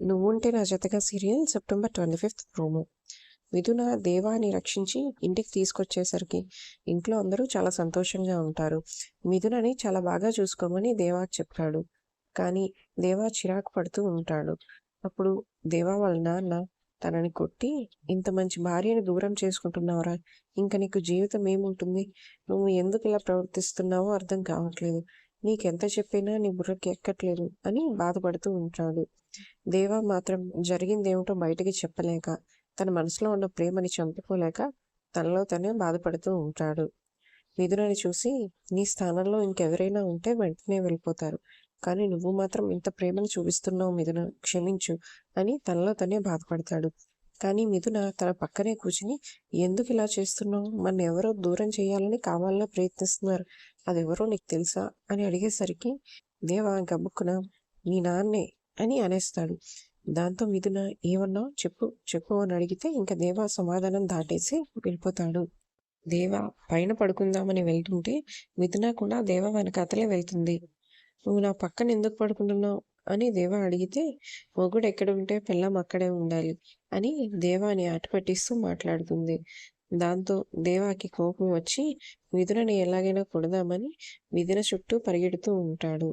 నువ్వుంటే నా జతగా serial September twenty fifth promo Mithuna దేవాని రక్షించి ఇంటికి తీసుకొచ్చేసరికి ఇంట్లో అందరూ చాలా సంతోషంగా ఉంటారు. మిథునని చాలా బాగా చూసుకోమని దేవాకి చెప్తాడు కానీ దేవా చిరాకు పడుతూ ఉంటాడు. అప్పుడు దేవా వాళ్ళ నాన్న తనని కొట్టి ఇంత మంచి భార్యని దూరం చేసుకుంటున్నావురా? ఇంకా నీకు జీవితం ఏముంటుంది? నువ్వు ఎందుకు ఇలా ప్రవర్తిస్తున్నావో అర్థం కావట్లేదు. నీకెంత చెప్పినా నీ బుర్రకి ఎక్కట్లేదు అని బాధపడుతూ ఉంటాడు. దేవా మాత్రం జరిగిందేమిటో బయటికి చెప్పలేక తన మనసులో ఉన్న ప్రేమని చంపుకోలేక తనలో తనే బాధపడుతూ ఉంటాడు. మిథునని చూసి నీ స్థానంలో ఇంకెవరైనా ఉంటే వెంటనే వెళ్ళిపోతారు. కానీ నువ్వు మాత్రం ఇంత ప్రేమను చూపిస్తున్నావు మిథున క్షమించు అని తనలో తనే బాధపడతాడు. కానీ మిథున తన పక్కనే కూర్చుని ఎందుకు ఇలా చేస్తున్నావు? మన ఎవరో దూరం చేయాలని కావాలన్నా ప్రయత్నిస్తున్నారు. అదెవరో నీకు తెలుసా? అని అడిగేసరికి దేవా గబుక్కున మీ నాన్నే అని అనేస్తాడు. దాంతో మిథున ఏమన్నావు చెప్పు చెప్పు అని అడిగితే ఇంకా దేవా సమాధానం దాటేసి వెళ్ళిపోతాడు. దేవ పైన పడుకుందామని వెళ్తుంటే మిథున కూడా దేవ వెనకాతలే వెళ్తుంది. నువ్వు నా పక్కన ఎందుకు పడుకుంటున్నావు? అని దేవ అడిగితే మొగుడు ఎక్కడ ఉంటే పిల్లం అక్కడే ఉండాలి అని దేవాని ఆట పట్టిస్తూ మాట్లాడుతుంది. దాంతో దేవాకి కోపం వచ్చి మిథునని ఎలాగైనా కొడదామని మిథున చుట్టూ పరిగెడుతూ ఉంటాడు.